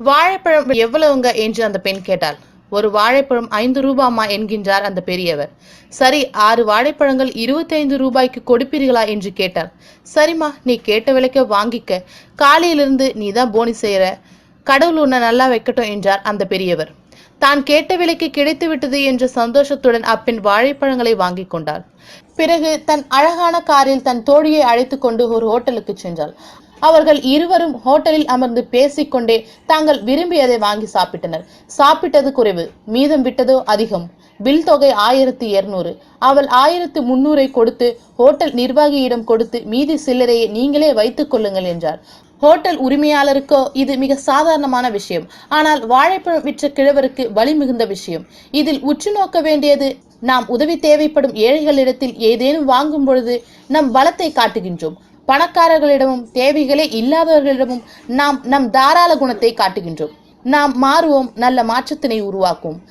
வாழைப்பழம் எவ்வளவுங்க? என்று அந்த பெண் கேட்டாள். ஒரு வாழைப்பழம் ஐந்து ரூபாமா என்கின்றார் அந்த பெரியவர். சரி ஆறு வாழைப்பழங்கள் இருபத்தைந்து ரூபாய்க்கு கொடுப்பீர்களா? என்று கேட்டார். சரிம்மா நீ கேட்ட விலைக்கு வாங்கிக்க. காலையிலிருந்து நீ தான் போனி செய்யற கடவுள் உன்னை நல்லா வைக்கட்டும் என்றார் அந்த பெரியவர். தான் கேட்ட விலைக்கு கிடைத்து விட்டது என்ற சந்தோஷத்துடன் அப்பெண் வாழைப்பழங்களை வாங்கிக் கொண்டாள். பிறகு தன் அழகான காரில் தன் தோழியை அழைத்து கொண்டு ஒரு ஹோட்டலுக்கு சென்றாள். அவர்கள் இருவரும் ஹோட்டலில் அமர்ந்து பேசிக்கொண்டே தாங்கள் விரும்பியதை வாங்கி சாப்பிட்டனர். சாப்பிட்டது குறைவு. மீதம் விட்டதோ அதிகம். பில் தொகை ஆயிரத்தி இருநூறு. அவள் ஆயிரத்து முன்னூரை கொடுத்து ஹோட்டல் நிர்வாகியிடம் கொடுத்து மீதி சில்லறையை நீங்களே வைத்துக் கொள்ளுங்கள் என்றார் ஹோட்டல் உரிமையாளருக்கோ இது மிக சாதாரணமான விஷயம். ஆனால் வாழைப்பழம் விற்ற கிழவருக்கு வலி மிகுந்த விஷயம். இதில் உற்று நோக்க வேண்டியது நாம் உதவி தேவைப்படும் ஏழைகளிடத்தில் ஏதேனும் வாங்கும் பொழுது நம் பலத்தை காட்டுகின்றோம். பணக்காரர்களிடமும் தேவைகளே இல்லாதவர்களிடமும் நாம் நம் தாராள குணத்தை காட்டுகின்றோம். நாம் மாறுவோம் நல்ல மாற்றத்தினை உருவாக்கும்